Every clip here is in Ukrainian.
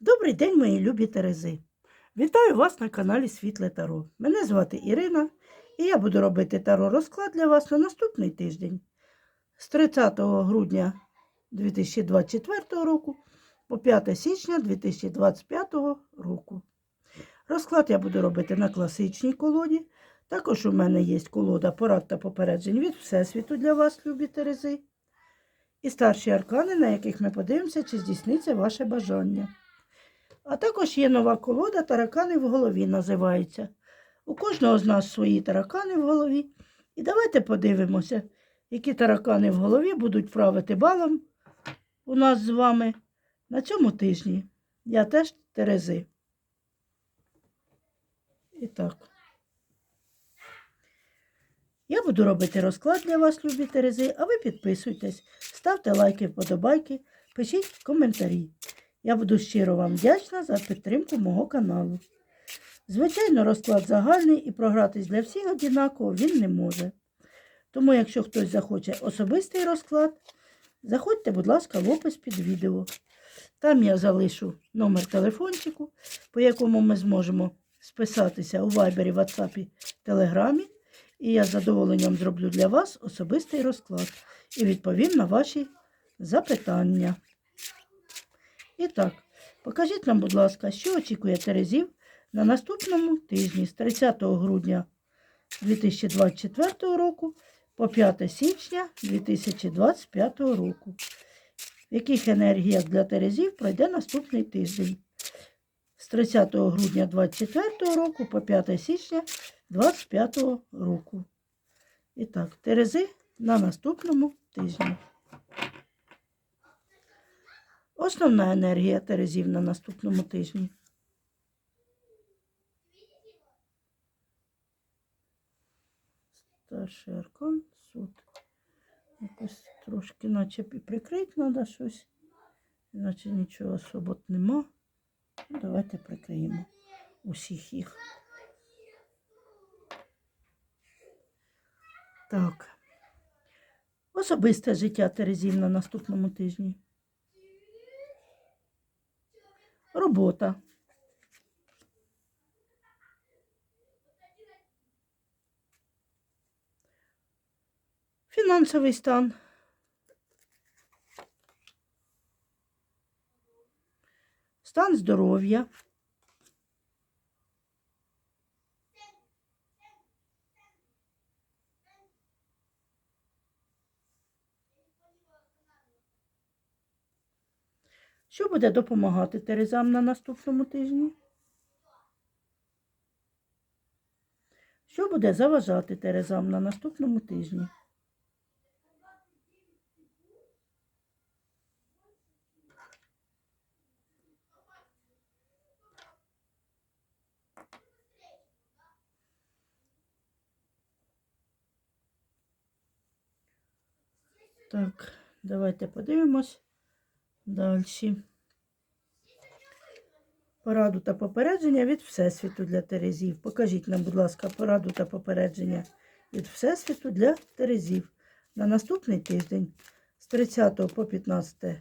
Добрий день, мої любі Терези. Вітаю вас на каналі Світле Таро. Мене звати Ірина, і я буду робити таро розклад для вас на наступний тиждень з 30 грудня 2024 року по 5 січня 2025 року. Розклад я буду робити на класичній колоді. Також у мене є колода порад та попереджень від Всесвіту для вас, любі Терези. І старші аркани, на яких ми подивимося, чи здійсниться ваше бажання. А також є нова колода таракани в голові називається. У кожного з нас свої таракани в голові. І давайте подивимося, які таракани в голові будуть правити балом у нас з вами на цьому тижні. Я теж Терези. І так. Я буду робити розклад для вас, любі Терези, а ви підписуйтесь, ставте лайки, вподобайки, пишіть коментарі. Я буду щиро вам вдячна за підтримку мого каналу. Звичайно, розклад загальний і програтись для всіх однаково він не може. Тому, якщо хтось захоче особистий розклад, заходьте, будь ласка, в опис під відео. Там я залишу номер телефончику, по якому ми зможемо списатися у Вайбері, WhatsApp, Телеграмі. І я з задоволенням зроблю для вас особистий розклад і відповім на ваші запитання. І так, покажіть нам, будь ласка, що очікує Терезів на наступному тижні з 30 грудня 2024 року по 5 січня 2025 року. В яких енергіях для Терезів пройде наступний тиждень з 30 грудня 2024 року по 5 січня 2025 року. І так, Терези на наступному тижні. Основна енергія Терезів на наступному тижні. Старший аркан, суд. Якось трошки наче прикрити треба щось. Іначе нічого особо нема. Ну, Давайте прикриємо усіх їх. Так. Особисте життя Терезів на наступному тижні. Робота. Фінансовий стан. Стан здоров'я. Що буде допомагати Терезам на наступному тижні? Що буде заважати Терезам на наступному тижні? Так, давайте подивимось далі. Пораду та попередження від Всесвіту для Терезів. Покажіть нам, будь ласка, пораду та попередження від Всесвіту для Терезів на наступний тиждень з 30 по 15,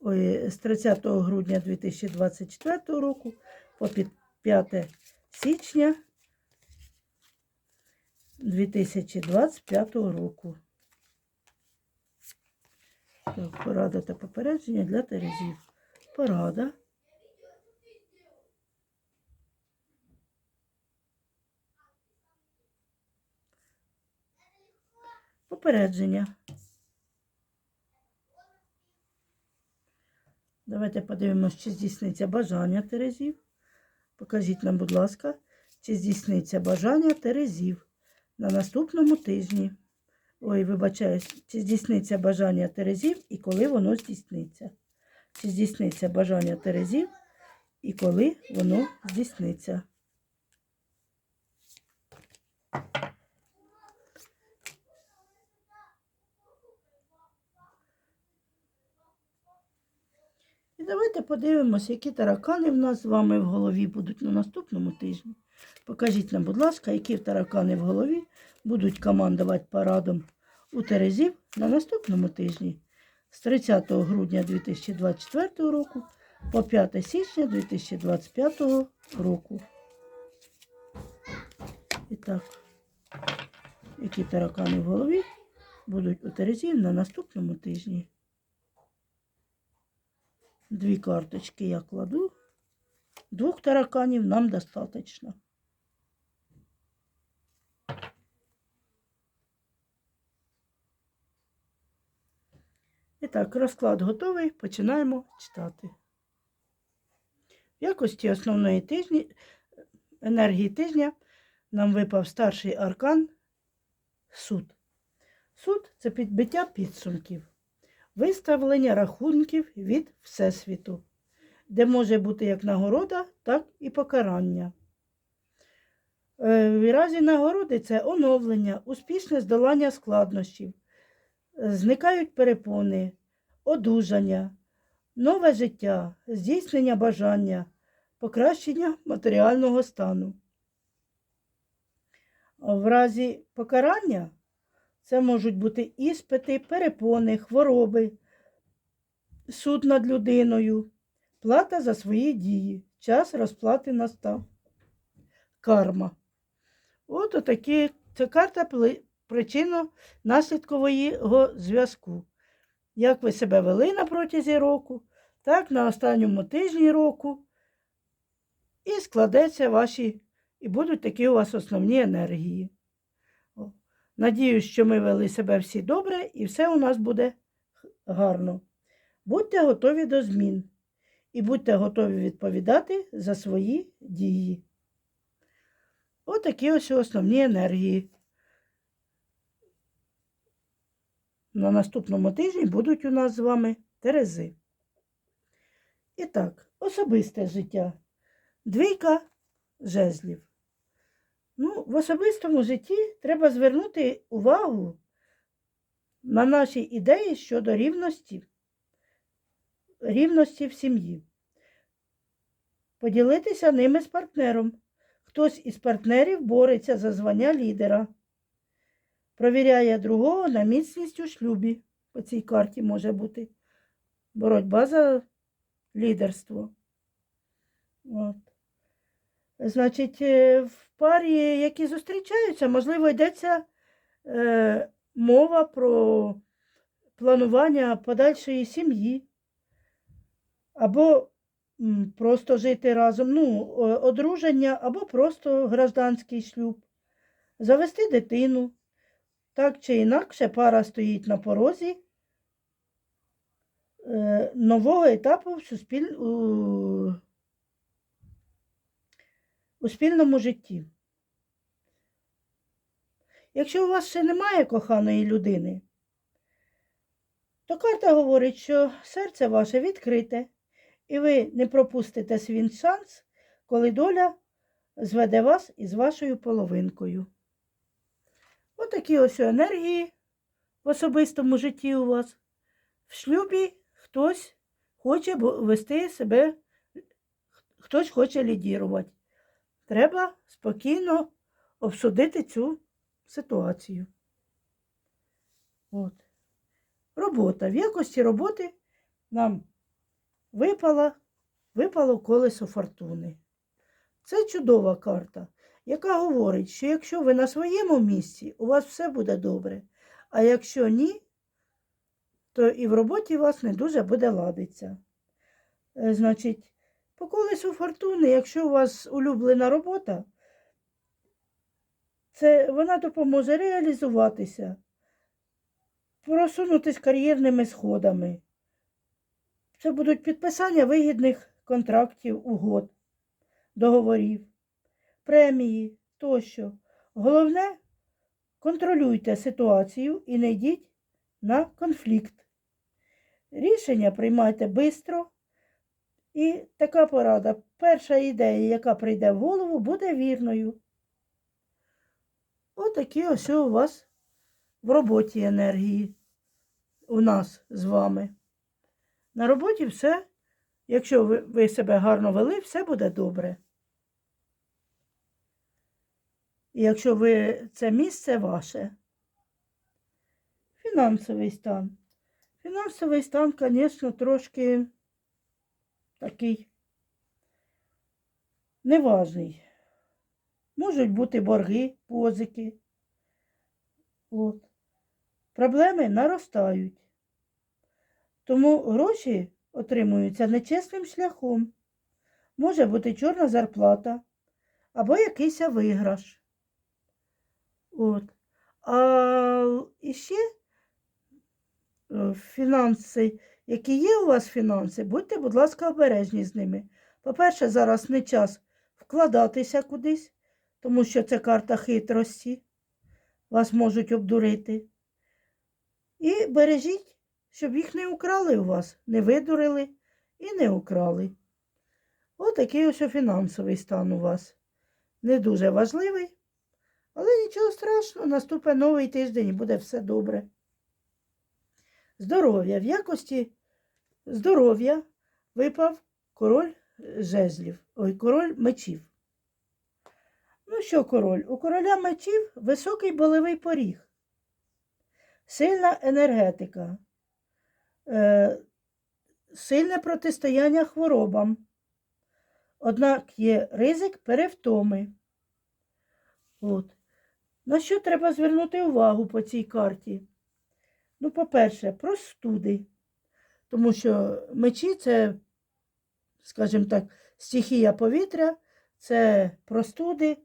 ой, з 30 грудня 2024 року по 5 січня 2025 року. Так, порада та попередження для Терезів. Порада. Попередження. Давайте подивимося, чи здійсниться бажання Терезів. Покажіть нам, будь ласка, чи здійсниться бажання Терезів на наступному тижні. Ой, вибачаюсь, чи здійсниться бажання Терезів і коли воно здійсниться. Чи здійсниться бажання Терезів і коли воно здійсниться. І давайте подивимося, які таракани в нас з вами в голові будуть на наступному тижні. Покажіть нам, будь ласка, які таракани в голові будуть командувати парадом у Терезів на наступному тижні з 30 грудня 2024 року по 5 січня 2025 року. І так, які таракани в голові будуть у Терезі на наступному тижні. Дві карточки я кладу. Двох тараканів нам достатньо. І так, розклад готовий. Починаємо читати. В якості основної тижні, енергії тижня нам випав старший аркан суд. Суд це підбиття підсумків, виставлення рахунків від Всесвіту, де може бути як нагорода, так і покарання. Е, В разі нагороди це оновлення, успішне здолання складнощів, зникають перепони, одужання, нове життя, здійснення бажання, покращення матеріального стану. В разі покарання це можуть бути іспити, перепони, хвороби, суд над людиною, плата за свої дії, час розплати настав. Карма. От отакі, це карта пли- причинно-наслідкового зв'язку. Як ви себе вели на протязі року, так на останньому тижні року. І складеться ваші, і будуть такі у вас основні енергії. Надіюсь, що ми вели себе всі добре і все у нас буде гарно. Будьте готові до змін і будьте готові відповідати за свої дії. Отакі ось основні енергії. На наступному тижні будуть у нас з вами Терези. І так, особисте життя. Двійка жезлів. Ну, в особистому житті треба звернути увагу на наші ідеї щодо рівності, рівності в сім'ї. Поділитися ними з партнером. Хтось із партнерів бореться за звання лідера, провіряє другого на міцність у шлюбі. По цій карті може бути боротьба за лідерство. От. Значить, е, в парі, які зустрічаються, можливо, йдеться е, мова про планування подальшої сім'ї, або просто жити разом, ну, одруження, або просто гражданський шлюб, завести дитину. Так чи інакше, пара стоїть на порозі е, нового етапу в суспіль... у... у спільному житті. Якщо у вас ще немає коханої людини, то карта говорить, що серце ваше відкрите, і ви не пропустите свій шанс, коли доля зведе вас із вашою половинкою. Отакі ось енергії в особистому житті у вас. В шлюбі хтось хоче вести себе, хтось хоче лідірувати. Треба спокійно обсудити цю ситуацію. От. Робота. В якості роботи нам випала, випало колесо фортуни. Це чудова карта, яка говорить, що якщо ви на своєму місці, у вас все буде добре. А якщо ні, то і в роботі у вас не дуже буде ладитися. Е, Значить, по колесу фортуни, якщо у вас улюблена робота, це вона допоможе реалізуватися, просунутися кар'єрними сходами. Це будуть підписання вигідних контрактів, угод, договорів, премії тощо. Головне, контролюйте ситуацію і не йдіть на конфлікт. Рішення приймайте швидко. І така порада. Перша ідея, яка прийде в голову, буде вірною. Отакі ось у вас в роботі енергії у нас з вами. На роботі все, якщо ви, себе гарно вели, все буде добре. І якщо ви це місце ваше, фінансовий стан. Фінансовий стан, звісно, трошки такий неважний. Можуть бути борги, позики. От. Проблеми наростають. Тому гроші отримуються нечесним шляхом. Може бути чорна зарплата або якийсь виграш. От. А іще е, фінанси, які є у вас фінанси, будьте, будь ласка, обережні з ними. По-перше, зараз не час вкладатися кудись, тому що це карта хитрості. Вас можуть обдурити. І бережіть, щоб їх не украли у вас, не видурили і не украли. Отакий ось фінансовий стан у вас. Не дуже важливий, але нічого страшного, наступить новий тиждень і буде все добре. Здоров'я. В якості здоров'я випав король жезлів, ой, король мечів. Ну що, король? У короля мечів високий болевий поріг, сильна енергетика, е, сильне протистояння хворобам. Однак є ризик перевтоми. От. На що треба звернути увагу по цій карті? Ну, по-перше, простуди. Тому що мечі це, скажімо так, стихія повітря, це простуди,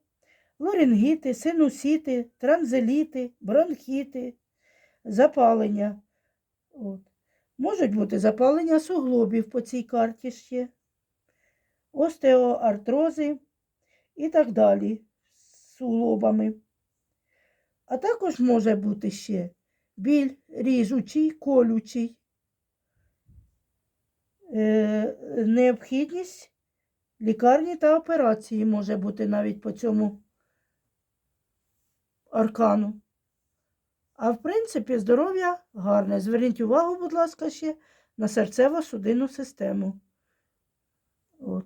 ларингіти, синусіти, транзеліти, бронхіти, запалення. От. Можуть бути запалення суглобів по цій карті ще, остеоартрози і так далі з суглобами. А також може бути ще біль ріжучий, колючий, е, необхідність лікарні та операції може бути навіть по цьому аркану. А в принципі, здоров'я гарне. Зверніть увагу, будь ласка, ще на серцево-судинну систему. От.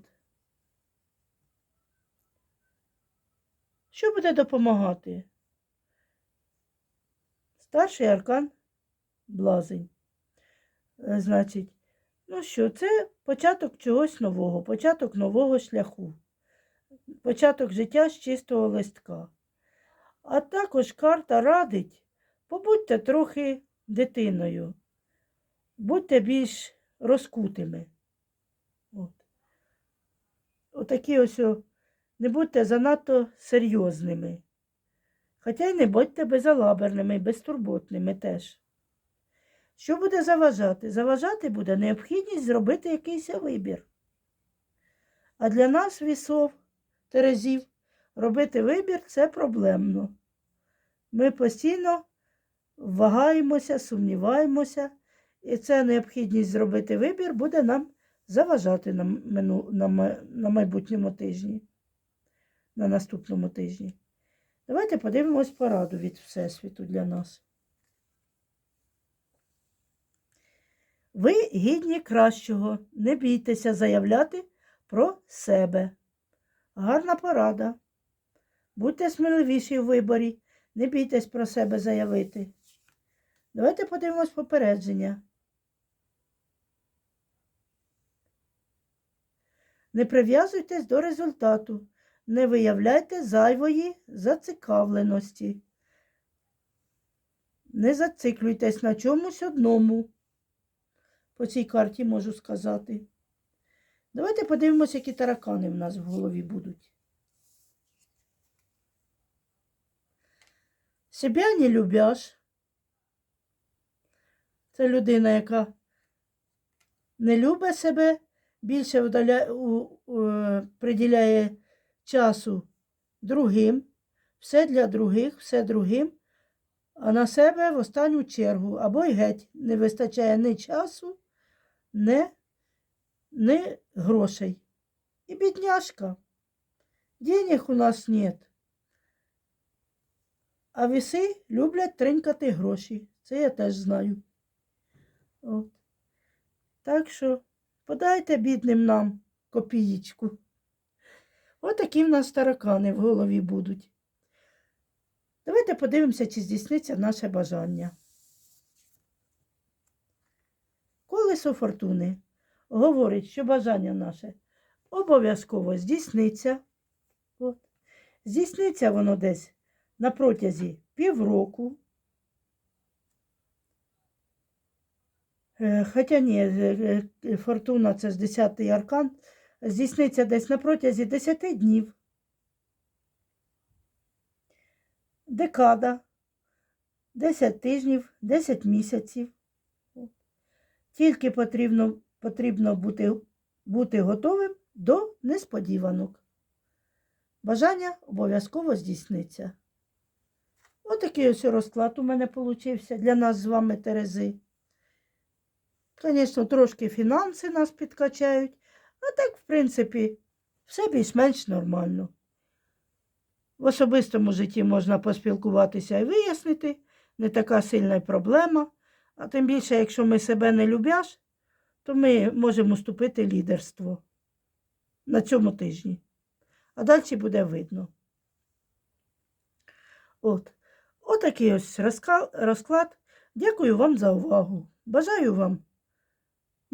Що буде допомагати? Старший аркан блазень. Е, Значить, ну що, це початок чогось нового, початок нового шляху, початок життя з чистого листка. А також карта радить, побудьте трохи дитиною, будьте більш розкутими. От. Отакі ось, не будьте занадто серйозними. Хоча й не будьте безалаберними, безтурботними теж. Що буде заважати? Заважати буде необхідність зробити якийсь вибір. А для нас, вісов, терезів, робити вибір це проблемно. Ми постійно вагаємося, сумніваємося, і ця необхідність зробити вибір буде нам заважати на, на, на майбутньому тижні, на наступному тижні. Давайте подивимось пораду від Всесвіту для нас. Ви гідні кращого, не бійтеся заявляти про себе. Гарна порада. Будьте сміливіші в виборі, не бійтесь про себе заявити. Давайте подивимось попередження. Не прив'язуйтесь до результату, не виявляйте зайвої зацікавленості. Не зациклюйтесь на чомусь одному. По цій карті можу сказати. Давайте подивимося, які таракани в нас в голові будуть. Себя не любяш. Це людина, яка не любить себе, більше вдаля... у... у- приділяє часу другим, все для других, все другим, а на себе в останню чергу або й геть не вистачає ні часу, ні, ні грошей. І бідняшка. Денег у нас нет. А віси люблять тринькати гроші. Це я теж знаю. От. Так що подайте бідним нам копієчку. Отакі в нас таракани в голові будуть. Давайте подивимося, чи здійсниться наше бажання. Колесо фортуни. говорить, що бажання наше обов'язково здійсниться. От. Здійсниться воно десь на протязі півроку. Е, Хоча ні, е, е, фортуна це ж 10-й аркан, здійсниться десь на протязі 10 днів. Декада, 10 тижнів, 10 місяців. Тільки потрібно, потрібно бути, бути готовим до несподіванок. Бажання обов'язково здійсниться. Отакий ось розклад у мене получився для нас з вами Терези. Звісно, трошки фінанси нас підкачають, а так, в принципі, все більш-менш нормально. В особистому житті можна поспілкуватися і вияснити, не така сильна проблема. А тим більше, якщо ми себе не любяш, то ми можемо уступити лідерство на цьому тижні. А далі буде видно. От. Отакий ось розклад. Дякую вам за увагу. Бажаю вам